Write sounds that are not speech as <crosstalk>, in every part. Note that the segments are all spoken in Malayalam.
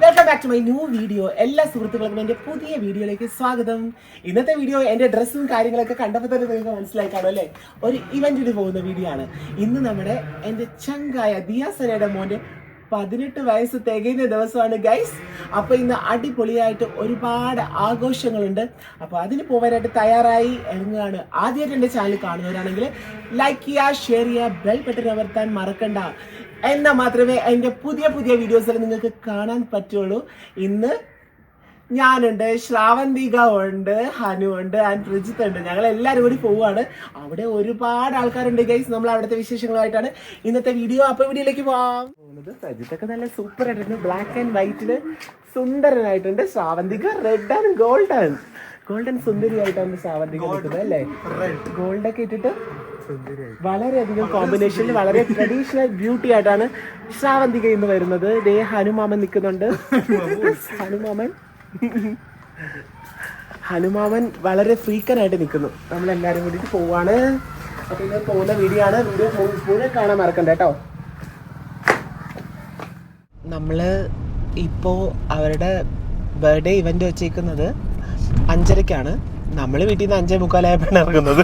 Welcome back to my new video എല്ലാ സുഹൃത്തുക്കൾക്കും എന്റെ പുതിയ വീഡിയോയിലേക്ക് സ്വാഗതം. ഇന്നത്തെ വീഡിയോ എന്റെ ഡ്രസ്സും കാര്യങ്ങളൊക്കെ കണ്ടപ്പോൾ തന്നെ നിങ്ങൾക്ക് മനസ്സിലായി കാണും അല്ലേ? ഒരു ഇവന്റിന് പോകുന്ന വീഡിയോ ആണ്. ഇന്ന് നമ്മുടെ എന്റെ ചങ്കായ ദിയാസനയുടെ മോന്റെ പതിനെട്ട് വയസ്സ് തികയുന്ന ദിവസമാണ് ഗൈസ് അപ്പൊ ഇന്ന് അടിപൊളിയായിട്ട് ഒരുപാട് ആഘോഷങ്ങളുണ്ട്. അപ്പൊ അതിന് പോവാനായിട്ട് തയ്യാറായി ഇറങ്ങുകയാണ്. ആദ്യമായിട്ട് എന്റെ ചാനൽ കാണുന്നവരാണെങ്കിൽ ലൈക്ക് ചെയ്യുക ഷെയർ ചെയ്യുക ബെൽ ബട്ടൺ അമർത്താൻ മറക്കണ്ട. എന്നാൽ മാത്രമേ എന്റെ പുതിയ പുതിയ വീഡിയോസിൽ നിങ്ങൾക്ക് കാണാൻ പറ്റുള്ളൂ. ഇന്ന് ഞാനുണ്ട് ശ്രാവന്തിക ഉണ്ട് ഹനു ഉണ്ട് ആൻഡ് പ്രജിത്ത് ഉണ്ട്. ഞങ്ങൾ എല്ലാവരും കൂടി പോവുകയാണ് അവിടെ ഒരുപാട് ആൾക്കാരുണ്ട് ഗൈസ് നമ്മൾ അവിടുത്തെ വിശേഷങ്ങളുമായിട്ടാണ് ഇന്നത്തെ വീഡിയോ അപ്പൊ വീഡിയോയിലേക്ക് പോവാം. പോകുന്നത് പ്രജിത്തൊക്കെ നല്ല സൂപ്പർ ആയിട്ടുണ്ട്. ബ്ലാക്ക് ആൻഡ് വൈറ്റിൽ സുന്ദരനായിട്ടുണ്ട്. Sravanthika red and golden golden സുന്ദരിയായിട്ടാണ് Sravanthika നിൽക്കുന്നത് അല്ലേ? ഗോൾഡ് ഒക്കെ ഇട്ടിട്ട് വളരെയധികം കോമ്പിനേഷനിൽ വളരെ ട്രഡീഷണൽ ബ്യൂട്ടി ആയിട്ടാണ് ശ്രാവന്തിക ഇന്ന് വരുന്നത്. ദേ ഹനുമാമൻ നിൽക്കുന്നുണ്ട്. <laughs> ഹനുമാമൻ ഹനുമാമൻ വളരെ ഫ്രീക്കനായിട്ട് നിൽക്കുന്നു. നമ്മൾ എല്ലാവരും കൂടിയിട്ട് പോവാണ്. അപ്പൊ ഇന്ന് പോകുന്ന വീഡിയോ ആണ്. വീഡിയോ മുഴുവൻ കാണാൻ മറക്കണ്ട കേട്ടോ. നമ്മൾ ഇപ്പോ അവരുടെ ബർത്ത്ഡേ ഇവന്റ് വെച്ചേക്കുന്നത് അഞ്ചരക്കാണ് നമ്മൾ വീട്ടിൽ നിന്ന് അഞ്ചേ മുക്കാലായപ്പോഴാണ് ഇറങ്ങുന്നത്.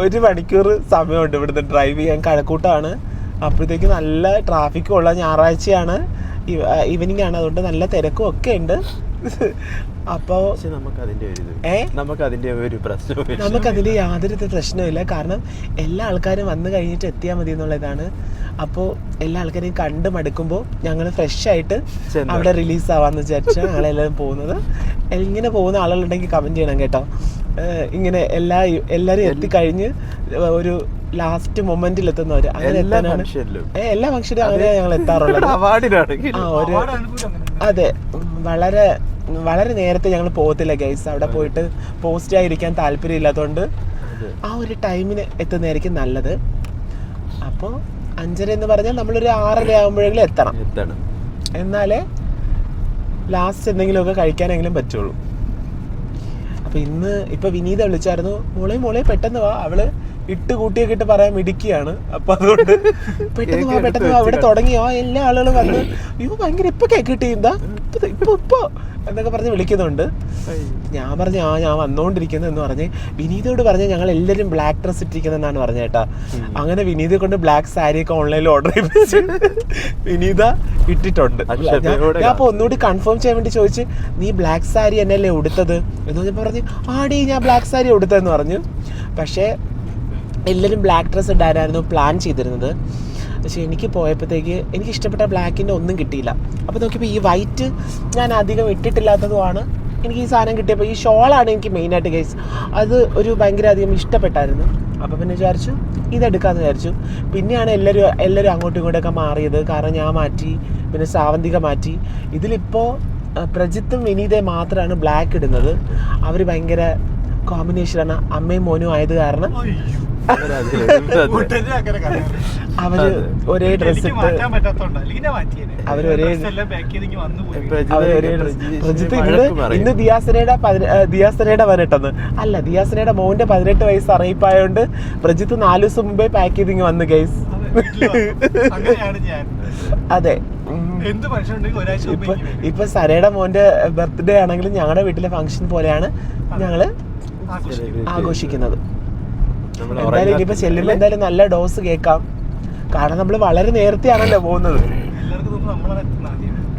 ഒരു മണിക്കൂർ സമയമുണ്ട് ഇവിടുന്ന് ഡ്രൈവ് ചെയ്യാൻ. കഴക്കൂട്ടാണ്. അപ്പോഴത്തേക്ക് നല്ല ട്രാഫിക്കും ഉള്ള ഞായറാഴ്ചയാണ്. ഈവനിങ് ആണ്. അതുകൊണ്ട് നല്ല തിരക്കും ഒക്കെ ഉണ്ട്. അപ്പോൾ നമുക്ക് അതിന്റെ ഒരു ഏ? നമുക്ക് അതിന്റെ ഒരു പ്രശ്നവും നമുക്കതിൽ യാതൊരു പ്രശ്നമില്ല കാരണം എല്ലാ ആൾക്കാരും വന്നു കഴിഞ്ഞിട്ട് എത്തിയാൽ മതി എന്നുള്ളതാണ്. അപ്പോൾ എല്ലാ ആൾക്കാരെയും കണ്ട് മടുക്കുമ്പോൾ ഞങ്ങൾ ഫ്രഷ് ആയിട്ട് അവിടെ റിലീസ് ആവാന്ന് വിചാരിച്ച ഞങ്ങളെല്ലാവരും പോകുന്നത്. ഇങ്ങനെ പോകുന്ന ആളുകളുണ്ടെങ്കിൽ കമന്റ് ചെയ്യണം കേട്ടോ. ഇങ്ങനെ എല്ലാ എല്ലാവരും എത്തിക്കഴിഞ്ഞ് ഒരു ലാസ്റ്റ് മൊമെന്റിൽ എത്തുന്നവർ അങ്ങനെ എല്ലാ എത്താനാണ്. ഫംഗ്ഷനിലും എല്ലാ അങ്ങനെ ഞങ്ങൾ എത്താറുള്ളത്. അതെ. വളരെ വളരെ നേരത്തെ ഞങ്ങൾ പോകത്തില്ല ഗൈസ് അവിടെ പോയിട്ട് പോസ്റ്റ് ആയിരിക്കാൻ താല്പര്യം ഇല്ലാത്തതുകൊണ്ട് ആ ഒരു ടൈമിന് എത്തുന്നതായിരിക്കും നല്ലത്. അപ്പോൾ അഞ്ചര എന്ന് പറഞ്ഞാൽ നമ്മളൊരു ആറര ആകുമ്പോഴെങ്കിലും എത്തണം. എത്തണം. എന്നാലേ ലാസ്റ്റ് എന്തെങ്കിലുമൊക്കെ കഴിക്കാനെങ്കിലും പറ്റുള്ളൂ. അപ്പൊ ഇന്ന് ഇപ്പൊ വിനീത വിളിച്ചായിരുന്നു മോളെ മോളെ പെട്ടെന്ന് വാ. അവൾ ഇട്ട് കൂട്ടിയൊക്കെ ഇട്ട് പറയാൻ മിടിക്കുകയാണ് അപ്പൊ അതുകൊണ്ട് <laughs> പെട്ടെന്ന് വാ പെട്ടെന്ന് വാ അവിടെ തുടങ്ങിയോ? എല്ലാ ആളുകളും വന്ന് അയ്യോ ഭയങ്കര ഇപ്പൊ കേക്ക് കിട്ടിയതാ ഇപ്പൊ ഇപ്പൊ എന്നൊക്കെ പറഞ്ഞ് വിളിക്കുന്നുണ്ട്. ഞാൻ പറഞ്ഞു ആ ഞാൻ വന്നോണ്ടിരിക്കുന്നു എന്ന് പറഞ്ഞ് വിനീതയോട് പറഞ്ഞ ഞങ്ങൾ എല്ലാവരും ബ്ലാക്ക് ഡ്രസ് ഇട്ടിരിക്കുന്നതെന്നാണ് പറഞ്ഞ കേട്ടാ. അങ്ങനെ വിനീതയെ കൊണ്ട് ബ്ലാക്ക് സാരി ഒക്കെ ഓൺലൈനിൽ ഓർഡർ ചെയ്യിപ്പിച്ച് വിനീത ഇട്ടിട്ടുണ്ട്. ഞാൻ അപ്പൊ ഒന്നുകൂടി കൺഫേം ചെയ്യാൻ വേണ്ടി ചോദിച്ച് നീ ബ്ലാക്ക് സാരി എന്നല്ലേ ഉടുത്തത്? എന്ന് പറഞ്ഞപ്പോൾ പറഞ്ഞു ആടി ഞാൻ ബ്ലാക്ക് സാരി ഉടുത്തതെന്ന് പറഞ്ഞു. പക്ഷേ എല്ലാവരും ബ്ലാക്ക് ഡ്രസ്സ് ഇടാനായിരുന്നു പ്ലാൻ ചെയ്തിരുന്നത്. പക്ഷേ എനിക്ക് പോയപ്പോഴത്തേക്ക് എനിക്ക് ഇഷ്ടപ്പെട്ട ബ്ലാക്കിന്റെ ഒന്നും കിട്ടിയില്ല. അപ്പോൾ നോക്കിയപ്പോൾ ഈ വൈറ്റ് ഞാൻ അധികം ഇട്ടിട്ടില്ലാത്തതുമാണ് എനിക്ക് ഈ സാധനം കിട്ടിയപ്പോൾ ഈ ഷോളാണ് എനിക്ക് മെയിനായിട്ട് ഗൈസ് അത് ഒരു ഭയങ്കര അധികം ഇഷ്ടപ്പെട്ടായിരുന്നു. അപ്പോൾ പിന്നെ വിചാരിച്ചു ഇതെടുക്കാമെന്ന് വിചാരിച്ചു. പിന്നെയാണ് എല്ലാവരും എല്ലാവരും അങ്ങോട്ടും ഇങ്ങോട്ടൊക്കെ മാറിയത്. കാരണം ഞാൻ മാറ്റി പിന്നെ സാവന്തിക മാറ്റി. ഇതിലിപ്പോൾ പ്രജിത്തും വിനീതയും മാത്രമാണ് ബ്ലാക്ക് ഇടുന്നത്. അവർ ഭയങ്കര കോമ്പിനേഷനാണ് അമ്മയും മോനും ആയത് കാരണം അവർ ഒരേ ഡ്രസ് ഇട്ട് അവർ ഒരേ അവർ ഒരേ ഡ്രസ് പ്രജിത്ത് ഇന്ന് ഇന്ന് ദിയാസനയുടെ പതിന- ഏഹ് ദിയാസനയുടെ പതിനെട്ടെന്ന് അല്ല ദിയാസനയുടെ മോന്റെ പതിനെട്ട് വയസ്സ് അറിയിപ്പായോണ്ട് പ്രജിത്ത് നാല് ദിവസം മുമ്പേ പാക്ക് ചെയ്ത് ഇങ്ങ് വന്ന്. ഗൈസ് അങ്ങനെയാണ് ഞാൻ. അതെ. ഇപ്പൊ ഇപ്പൊ സരയുടെ മോന്റെ ബർത്ത്ഡേ ആണെങ്കിലും ഞങ്ങളുടെ വീട്ടിലെ ഫംഗ്ഷൻ പോലെയാണ് ഞങ്ങൾ ആഘോഷിക്കും. ആഘോഷിക്കുന്നത്. എന്തായാലും ഇനിയിപ്പോ ചെല്ലുമ്പോ എന്തായാലും നല്ല ഡോസ് കേൾക്കാം. കാരണം നമ്മൾ വളരെ നേരത്തെയാണല്ലോ പോകുന്നത്.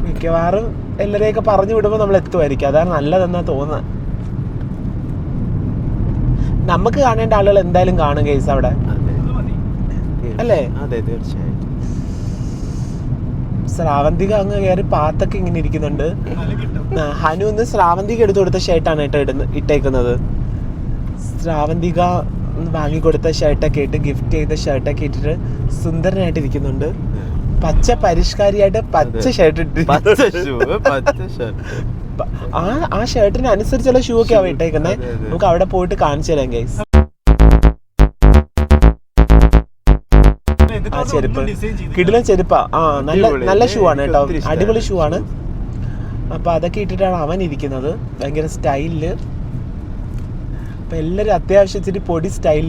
മിക്കവാറും എല്ലാരെയൊക്കെ പറഞ്ഞു വിടുമ്പോൾ നമ്മൾ എത്തുമായിരിക്കും അതാണ് നല്ലതെന്നാ തോന്നുന്നത് നമുക്ക് കാണേണ്ട ആളുകൾ എന്തായാലും കാണും കേസ് അവിടെ. അല്ലേ? അതെ തീർച്ചയായിട്ടും. ശ്രാവന്തിക അങ്ങ് കയറി പാത്തൊക്കെ ഇങ്ങനെ ഇരിക്കുന്നുണ്ട്. ഹനു ഒന്ന് ശ്രാവന്തിക എടുത്തു കൊടുത്ത ഷർട്ടാണ് കേട്ടോ ഇടുന്ന ഇട്ടേക്കുന്നത്. ശ്രാവന്തിക വാങ്ങിക്കൊടുത്ത ഷർട്ടൊക്കെ ഇട്ട് ഗിഫ്റ്റ് ചെയ്ത ഷർട്ടൊക്കെ ഇട്ടിട്ട് സുന്ദരനായിട്ട് ഇരിക്കുന്നുണ്ട് പച്ച പരിഷ്കാരിയായിട്ട് പച്ച ഷർട്ട് ഇട്ട്. ആ ആ ഷർട്ടിന് അനുസരിച്ചുള്ള ഷൂ ഒക്കെ അവ ഇട്ടേക്കുന്നത്. നമുക്ക് അവിടെ പോയിട്ട് കാണിച്ചു തരാം ഗൈസ് ആ ചെരുപ്പ്. കിടിലൻ ചെരുപ്പാ. ആ നല്ല നല്ല ഷൂ ആണ് കേട്ടോ. അടിപൊളി ഷൂ ആണ്. അപ്പൊ അതൊക്കെ ഇട്ടിട്ടാണ് അവൻ ഇരിക്കുന്നത്. ഭയങ്കര സ്റ്റൈലിൽ. അപ്പം എല്ലാവരും അത്യാവശ്യം ഇച്ചിരി പൊടി സ്റ്റൈൽ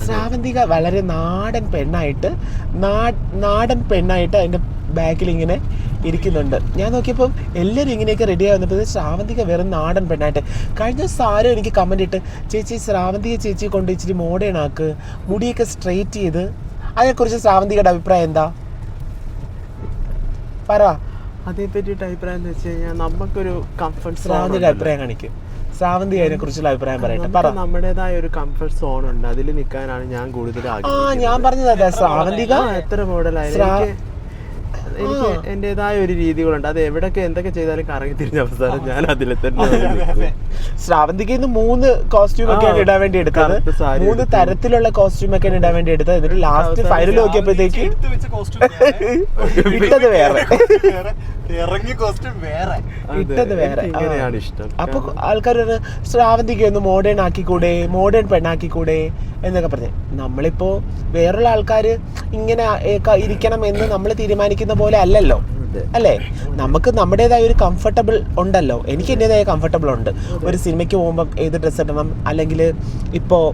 ശ്രാവന്തിക വളരെ നാടൻ പെണ്ണായിട്ട് നാടൻ പെണ്ണായിട്ട് അതിന്റെ ബാക്കിൽ ഇങ്ങനെ ഇരിക്കുന്നുണ്ട്. ഞാൻ നോക്കിയപ്പോൾ എല്ലാവരും ഇങ്ങനെയൊക്കെ റെഡി ആവുന്നപ്പോൾ വന്നപ്പോൾ ശ്രാവന്തിക വെറും നാടൻ പെണ്ണായിട്ട്. കഴിഞ്ഞ ദിവസം ആരും എനിക്ക് കമന്റ് ഇട്ട് ചേച്ചി ശ്രാവന്തിക ചേച്ചി കൊണ്ട് ഇച്ചിരി മോഡേൺ ആക്ക്. മുടിയൊക്കെ സ്ട്രെയിറ്റ് ചെയ്ത്. അതിനെക്കുറിച്ച് ശ്രാവന്തികയുടെ അഭിപ്രായം എന്താ? പറ. അതേപ്പറ്റിയിട്ട് അഭിപ്രായം എന്ന് വെച്ച് കഴിഞ്ഞാൽ നമുക്കൊരു കംഫർട്ട് ശ്രാവന്തിയുടെ അഭിപ്രായം കാണിക്കും. ശ്രാവന്തി അതിനെ കുറിച്ചുള്ള അഭിപ്രായം പറയട്ടെ. പറ. നമ്മുടേതായ ഒരു കംഫർട്ട് സോൺ ഉണ്ട്. അതിൽ നിൽക്കാനാണ് ഞാൻ കൂടുതൽ ആ ആഗ്രഹിക്കുന്നത്. ഞാൻ പറഞ്ഞത് അതെ ശ്രാവന്തിക ആ, എത്ര മോഡലായാലും ശ്രാ- എനിക്ക് എന്റേതായ ഒരു രീതികളുണ്ട്. അത് എവിടൊക്കെ എന്തൊക്കെ ചെയ്താലും കറങ്ങി തിരിഞ്ഞ അവസാനം ഞാൻ അതിൽ തന്നെ. ശ്രാവന്തിക്ക് ഇന്ന് മൂന്ന് കോസ്റ്റ്യൂം ഒക്കെ ഇടാൻ വേണ്ടി എടുത്തത്. മൂന്ന് തരത്തിലുള്ള കോസ്റ്റ്യൂം ഒക്കെ ഇടാൻ വേണ്ടി എടുത്തത്. എന്നിട്ട് ലാസ്റ്റ് ഫൈനൽ നോക്കിയപ്പോഴത്തേക്ക് <laughs> ഇട്ടത് വേറെ. കോസ്റ്റ്യൂം വേറെ. ഇട്ടത് വേറെ. ഇങ്ങനെയാണ് ഇഷ്ടം. അപ്പൊ ആൾക്കാർ ശ്രാവന്തിക്ക് ഒന്ന് മോഡേൺ ആക്കിക്കൂടെ? മോഡേൺ പെണ്ണാക്കിക്കൂടെ? എന്നൊക്കെ പറഞ്ഞു. നമ്മളിപ്പോ വേറുള്ള ആൾക്കാർ ഇങ്ങനെ ഇരിക്കണം എന്ന് നമ്മൾ തീരുമാനിക്കുന്ന പോലെ അല്ലല്ലോ. അല്ലേ? നമുക്ക് നമ്മുടേതായ ഒരു കംഫർട്ടബിൾ ഉണ്ടല്ലോ. എനിക്ക് എന്റെതായ കംഫർട്ടബിൾ ഉണ്ട്. ഒരു സിനിമയ്ക്ക് പോകുമ്പോൾ ഏത് ഡ്രസ്സ് ഇടണം? അല്ലെങ്കിൽ ഇപ്പോൾ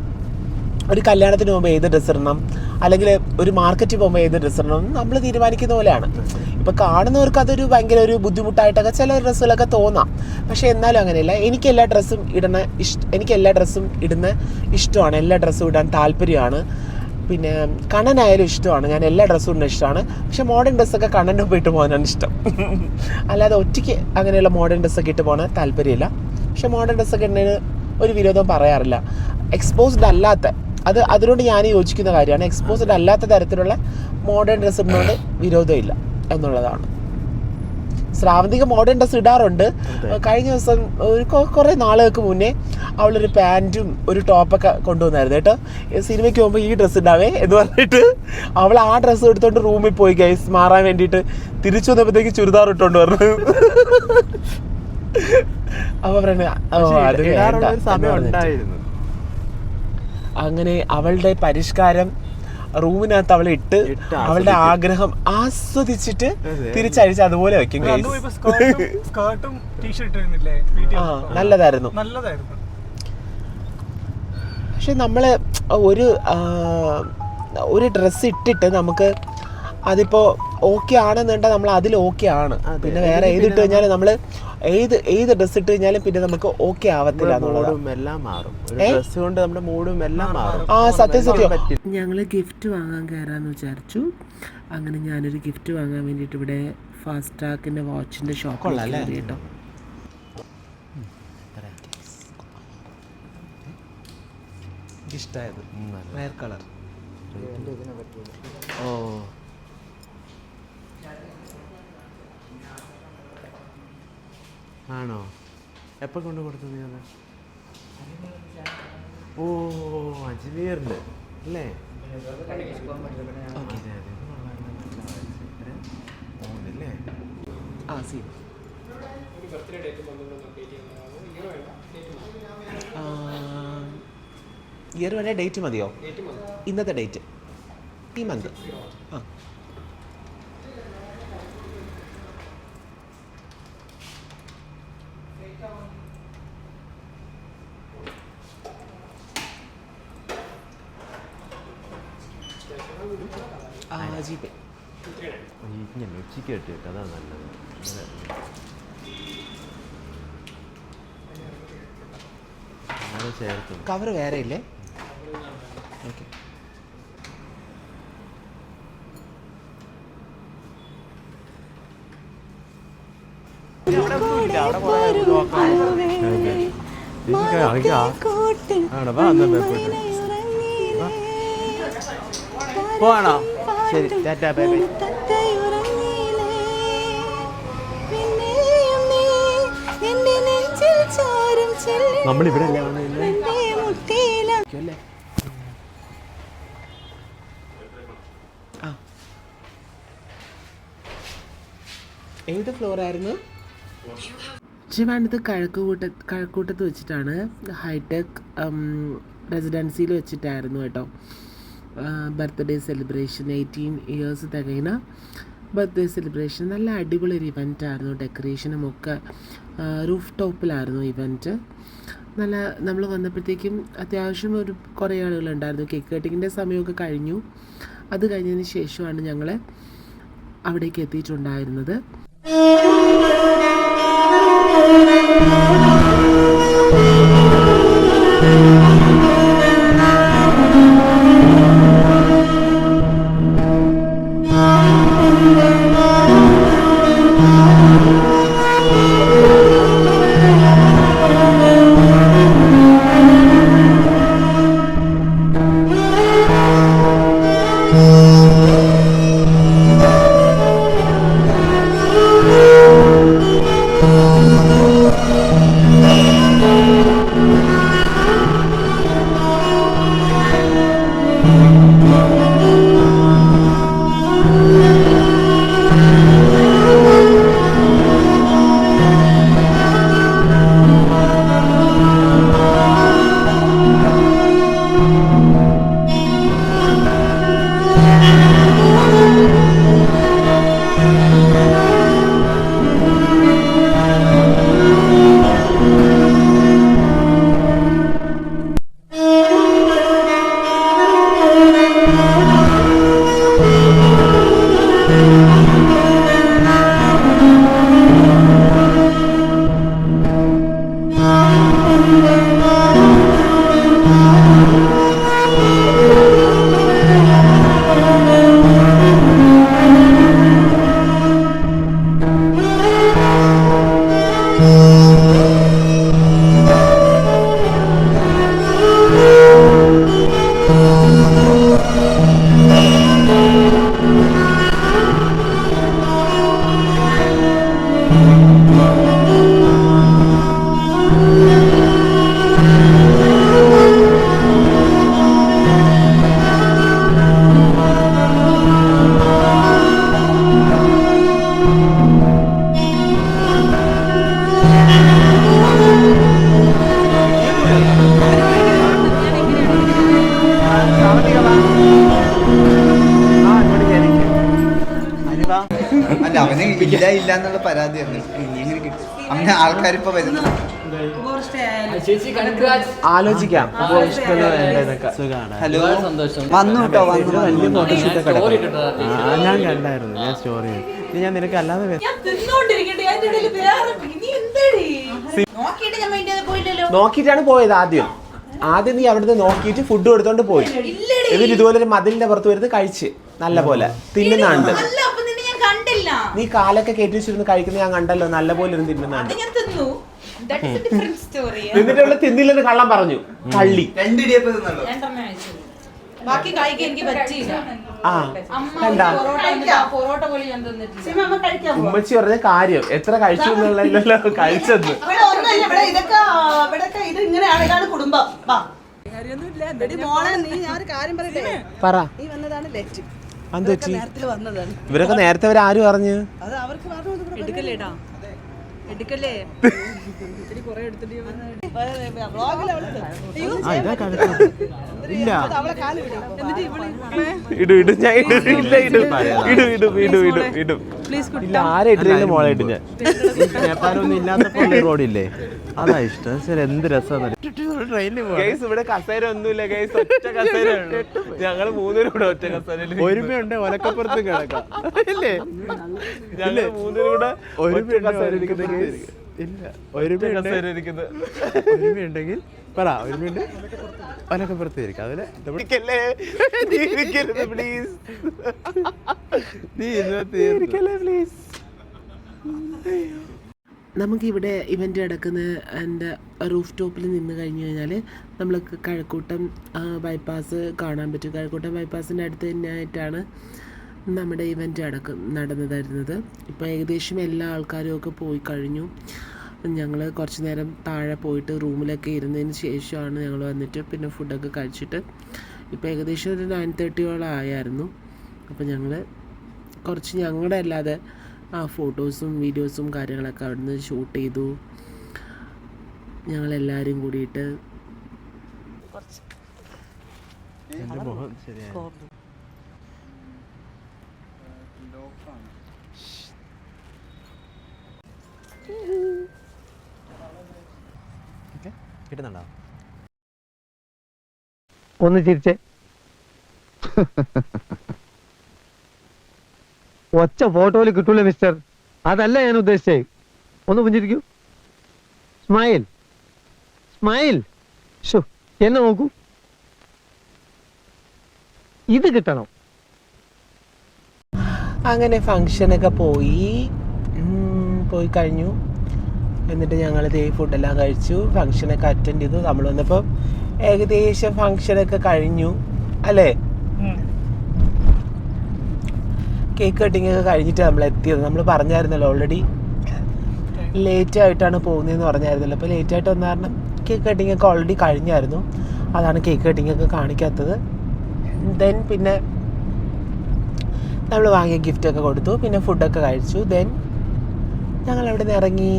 ഒരു കല്യാണത്തിന് പോകുമ്പോൾ ഏത് ഡ്രസ്സ് ഇടണം? അല്ലെങ്കിൽ ഒരു മാർക്കറ്റിൽ പോകുമ്പോൾ ഏത് ഡ്രസ്സ് ഇടണം? നമ്മൾ തീരുമാനിക്കുന്ന പോലെയാണ്. ഇപ്പോൾ കാണുന്നവർക്ക് അതൊരു ഭയങ്കര ഒരു ബുദ്ധിമുട്ടായിട്ടൊക്കെ ചില ഡ്രസ്സുകളൊക്കെ തോന്നാം. പക്ഷേ എന്നാലും അങ്ങനെയല്ല. എനിക്ക് എല്ലാ ഡ്രസ്സും ഇടണ ഇഷ്ട എനിക്ക് എല്ലാ ഡ്രസ്സും ഇടുന്ന ഇഷ്ടമാണ്. എല്ലാ ഡ്രസ്സും ഇടാൻ താല്പര്യമാണ്. പിന്നെ കണ്ണനായാലും ഇഷ്ടമാണ്. ഞാൻ എല്ലാ ഡ്രസ്സും ഇടുന്ന ഇഷ്ടമാണ്. പക്ഷെ മോഡേൺ ഡ്രസ്സൊക്കെ കണ്ണന്റെ ഒപ്പം ഇട്ട് പോകാനാണ് ഇഷ്ടം. <laughs> അല്ലാതെ ഒറ്റയ്ക്ക് അങ്ങനെയുള്ള മോഡേൺ ഡ്രസ്സൊക്കെ ഇട്ട് പോകാൻ താല്പര്യമില്ല. പക്ഷെ മോഡേൺ ഡ്രസ്സൊക്കെ ഇടുന്നതിന് ഒരു വിരോധം പറയാറില്ല. എക്സ്പോസ്ഡ് അല്ലാത്ത അത് അതിനോട് ഞാൻ യോജിക്കുന്ന കാര്യമാണ്. എക്സ്പോസ്ഡ് അല്ലാത്ത തരത്തിലുള്ള മോഡേൺ ഡ്രസ്സ് ഇടുന്നതുകൊണ്ട് വിരോധമില്ല എന്നുള്ളതാണ്. ശ്രാവന്തിക മോഡേൺ ഡ്രസ് ഇടാറുണ്ട്. കഴിഞ്ഞ ദിവസം ഒരു കുറേ നാളുകൾക്ക് മുന്നേ അവളൊരു പാന്റും ഒരു ടോപ്പൊക്കെ കൊണ്ടുവന്നായിരുന്നു കേട്ടോ. സിനിമയ്ക്ക് പോകുമ്പോൾ ഈ ഡ്രസ്സ് ഉണ്ടാവേ എന്ന് പറഞ്ഞിട്ട് അവൾ ആ ഡ്രസ്സ് എടുത്തോണ്ട് റൂമിൽ പോയി ഗൈസ് മാറാൻ വേണ്ടിയിട്ട് തിരിച്ചു വന്നപ്പോഴത്തേക്ക് ചുരിദാർ ഇട്ടോണ്ട് പറഞ്ഞു അപ്പൊ. ഉണ്ടായിരുന്നു. അങ്ങനെ അവളുടെ പരിഷ്കാരം റൂമിനകത്ത് അവളെ ഇട്ട് അവളുടെ ആഗ്രഹം ആസ്വദിച്ചിട്ട്. തിരിച്ചഴിച്ച് അതുപോലെ വെക്കും. ആ നല്ലതായിരുന്നു. നല്ലതായിരുന്നു. പക്ഷെ നമ്മൾ ഒരു ഒരു ഡ്രസ്സ് ഇട്ടിട്ട് നമുക്ക് അതിപ്പോൾ ഓക്കെ ആണെന്നുണ്ടെങ്കിൽ നമ്മൾ അതിൽ ഓക്കെ ആണ്. പിന്നെ വേറെ ഏത് ഇട്ട് കഴിഞ്ഞാലും നമ്മൾ ഏത് ഏത് ഡ്രസ്സ് ഇട്ട് കഴിഞ്ഞാലും പിന്നെ നമുക്ക് ഓക്കെ ആവത്തില്ല മൂഡും എല്ലാം മാറും. ഒരു ഏ? കൊണ്ട് നമ്മുടെ മൂഡും എല്ലാം മാറും. ആ സത്യം സത്യം. ഞങ്ങൾ ഗിഫ്റ്റ് വാങ്ങാൻ കയറാന്ന് വിചാരിച്ചു. അങ്ങനെ ഞാനൊരു ഗിഫ്റ്റ് വാങ്ങാൻ വേണ്ടിയിട്ട് ഇവിടെ ഫാസ്റ്റ് ട്രാക്കിന്റെ വാച്ചിന്റെ ഷോപ്പ് കേട്ടോ ഇഷ്ടമായത് റയർ കളർ ഓ. ആണോ? എപ്പോൾ കൊണ്ട് കൊടുത്തു നീ അത്? ഓ അജ്മീറിൽ. അല്ലേ? അതെ? ആ സി. ഇയർ വരെ ഡേറ്റ് മതിയോ? ഇന്നത്തെ ഡേറ്റ്. ഈ മന്ത്. ആ. ഇങ്ങനെ ഉച്ചയ്ക്ക് അതാണ് അതാ നല്ലത്. അങ്ങനെ ചേർത്ത് കവർ വേറെ ഇല്ലേ? ഓക്കെ. പോവാണോ? ശരി ടാറ്റാ ബൈ ബൈ. ആ. ഏത് ഫ്ലോർ ആയിരുന്നു ട്രിവാൻഡത്ത് കഴക്കൂട്ട കഴക്കൂട്ടത്ത് വെച്ചിട്ടാണ്. ഹൈടെക് റെസിഡൻസിയിൽ വെച്ചിട്ടായിരുന്നു കേട്ടോ. ബർത്ത്ഡേ സെലിബ്രേഷൻ എയ്റ്റീൻ ഇയേഴ്സ് തികയുന്ന ബർത്ത്ഡേ സെലിബ്രേഷൻ. നല്ല അടിപൊളി ഒരു ഇവന്റ് ആയിരുന്നു ഡെക്കറേഷനും ഒക്കെ റൂഫ് ടോപ്പിലായിരുന്നു ഇവന്റ് നല്ല നമ്മൾ വന്നപ്പോഴത്തേക്കും അത്യാവശ്യം ഒരു കുറേ ആളുകളുണ്ടായിരുന്നു. കേക്ക് കട്ടിങ്ങിന്റെ സമയമൊക്കെ കഴിഞ്ഞു. അത് കഴിഞ്ഞതിന് ശേഷമാണ് ഞങ്ങൾ അവിടേക്ക് എത്തിയിട്ടുണ്ടായിരുന്നത്. പരാതിയായിരുന്നു ഇങ്ങനെ അങ്ങനെ ആൾക്കാർ ആൾക്കാരിപ്പോ വരുന്നു. ആലോചിക്കാം. ഹലോ? വന്നു കേട്ടോ വന്നു. വലിയ വന്നു ഫോട്ടോഷൂട്ട് ഒക്കെ എടുക്കാം. ആ, ഞാൻ കണ്ടായിരുന്നു ഞാൻ സ്റ്റോറി ഇത് ഞാൻ നിനക്ക് അല്ലാതെ ഞാൻ തിന്നോണ്ടിരിക്കട്ടെ അതിന്റെ ഇടയിൽ നീ എന്തേടി? നോക്കിയിട്ട് ഞാൻ മൈൻഡ് ചെയ്ത് പോയില്ലല്ലോ. നോക്കിയിട്ടാണ് പോയത് ആദ്യം. ആദ്യം നീ അവിടുന്ന് നോക്കിയിട്ട് ഫുഡ് കൊടുത്തോണ്ട് പോയി. എന്നിട്ട് ഇതുപോലെ ഒരു മതിലിന്റെ പുറത്ത് വരുന്നത് കഴിച്ച്. നല്ല പോലെ തിന്നുന്നുണ്ട് അല്ല അപ്പൊ നിന്നെ ഞാൻ കണ്ടില്ല നീ കാലൊക്കെ കയറ്റി വെച്ചിരുന്ന് കഴിക്കുന്ന ഞാൻ കണ്ടല്ലോ നല്ല പോലെ ഇരുന്ന് തിന്നുന്നുണ്ട് ഞാൻ തിന്നു. എന്നിട്ട് അവൾ തിന്നില്ലെന്ന് കള്ളം പറഞ്ഞു. കള്ളി. ബാക്കി എനിക്ക് പറ്റിയില്ല. ആ അമ്മ കണ്ടാ? ഒരു പൊറോട്ട തന്നിട്ട് ആ പൊറോട്ട പോലും ഞാൻ തന്നിട്ടില്ല. ഉമ്മച്ചി പറഞ്ഞ കാര്യം എത്ര കഴിച്ചു എന്നുള്ളല്ലോ കഴിച്ചത്. ഇത് ഇങ്ങനെയാണ് ഇതാണ് കുടുംബം. വാ. എടി മോളെ നീ ഞാൻ ഒരു കാര്യം പറയട്ടെ? പറ. ഈ വന്നതാണ് ലെറ്റ്. എന്ത് പറ്റി? വന്നതാണ്. ഇവരൊക്കെ നേരത്തെ അവർ ആര് കഴുത്ത്. ഇല്ല. അവളെ കാൽ വിടും എന്നിട്ട് ഇവൾ ഇടും ഇടും ഞാൻ ഇടും ഇല്ല ഇടും. ഇടും ഇടും ഇടും ഇടും ഇടും. ഇല്ല ആരെ ഇട്ടില്ല മോളെ ഇടും ഞാൻ നേപ്പാലൊന്നും ഇല്ലാത്തപ്പോ റോഡില്ലേ? അതാ ഇഷ്ടം. ശരി എന്ത് രസമാണ്? ട്രെയിനിൽ ഗൈസ് ഇവിടെ കസേര ഒന്നുമില്ല. ഗൈസ് ഒറ്റ കസേര ഞങ്ങൾ മൂന്നുപേരും ഒറ്റ കസേരയിൽ ഒരുമയുണ്ട് ഒലക്കപ്പുറത്ത് കിടക്കാം. അല്ലേ ഞങ്ങൾ മൂന്നുപേരും കൂടെ ഒരുമയുണ്ട് കസേര ഇരിക്കുന്നത് ഇല്ല ഒരുമയുണ്ട്. കസേര ഇരിക്കുന്നത് ഒരുമയുണ്ടെങ്കിൽ പറ ഒരുമയുണ്ട് ഒലക്കപ്പുറത്ത് ഇരിക്കാം അതിലെ ഇരിക്കല്ലേ? നീ ഇരിക്കരുത് പ്ലീസ് നീ ഇരിക്കല്ലേ പ്ലീസ് നമുക്കിവിടെ ഇവന്റ് നടക്കുന്ന എന്റെ റൂഫ് ടോപ്പിൽ നിന്ന് കഴിഞ്ഞ് കഴിഞ്ഞാൽ നമ്മൾക്ക് കഴക്കൂട്ടം ബൈപ്പാസ് കാണാൻ പറ്റും. കഴക്കൂട്ടം ബൈപ്പാസിന്റെ അടുത്ത് തന്നെയായിട്ടാണ് നമ്മുടെ ഇവന്റ് അടക്കം നടന്നതായിരുന്നത്. ഇപ്പോൾ ഏകദേശം എല്ലാ ആൾക്കാരും ഒക്കെ പോയി കഴിഞ്ഞു. ഞങ്ങൾ കുറച്ച് നേരം താഴെ പോയിട്ട് റൂമിലൊക്കെ ഇരുന്നതിന് ശേഷമാണ് ഞങ്ങൾ വന്നിട്ട് പിന്നെ ഫുഡൊക്കെ കഴിച്ചിട്ട് ഇപ്പോൾ ഏകദേശം ഒരു നയൻ തേർട്ടിയോളം ആയായിരുന്നു. അപ്പോൾ ഞങ്ങൾ കുറച്ച് ഞങ്ങളുടെ അല്ലാതെ ആ ഫോട്ടോസും വീഡിയോസും കാര്യങ്ങളൊക്കെ അവിടുന്ന് ഷൂട്ട് ചെയ്തു. ഞങ്ങളെല്ലാവരും കൂടിയിട്ട് എന്റെ കിട്ടുന്നുണ്ടോ? ഒന്ന് ചിരിച്ചേ. ഒച്ച ഫോട്ടോയിൽ കിട്ടൂല മിസ്റ്റർ. അതല്ല ഞാൻ ഉദ്ദേശിച്ചേ. ഒന്ന് പുഞ്ചിരിക്കൂ. സ്മൈൽ. സ്മൈൽ. ഷോ എന്നെ നോക്കൂ. ഇത് കിട്ടണം. അങ്ങനെ ഫങ്ഷനൊക്കെ പോയി. പോയി കഴിഞ്ഞു. എന്നിട്ട് ഞങ്ങൾ ദേ ഫുഡെല്ലാം കഴിച്ചു. ഫങ്ഷനൊക്കെ അറ്റൻഡ് ചെയ്തു. നമ്മൾ വന്നപ്പോൾ ഏകദേശം ഫങ്ഷനൊക്കെ കഴിഞ്ഞു. അല്ലേ? കേക്ക് കട്ടിംഗ് ഒക്കെ കഴിഞ്ഞിട്ട് നമ്മൾ എത്തിയത്. നമ്മൾ പറഞ്ഞായിരുന്നല്ലോ ഓൾറെഡി ലേറ്റ് ആയിട്ടാണ് പോകുന്നതെന്ന് പറഞ്ഞായിരുന്നല്ലോ. അപ്പോൾ ലേറ്റ് ആയിട്ട് വന്ന കാരണം കേക്ക് കട്ടിംഗ് ഒക്കെ ഓൾറെഡി കഴിഞ്ഞായിരുന്നു. അതാണ് കേക്ക് കട്ടിംഗ് ഒക്കെ കാണിക്കാത്തത്. ദെൻ പിന്നെ നമ്മൾ വാങ്ങിയ ഗിഫ്റ്റൊക്കെ കൊടുത്തു. പിന്നെ ഫുഡൊക്കെ കഴിച്ചു. ദെൻ ഞങ്ങൾ അവിടെ നിന്ന് ഇറങ്ങി.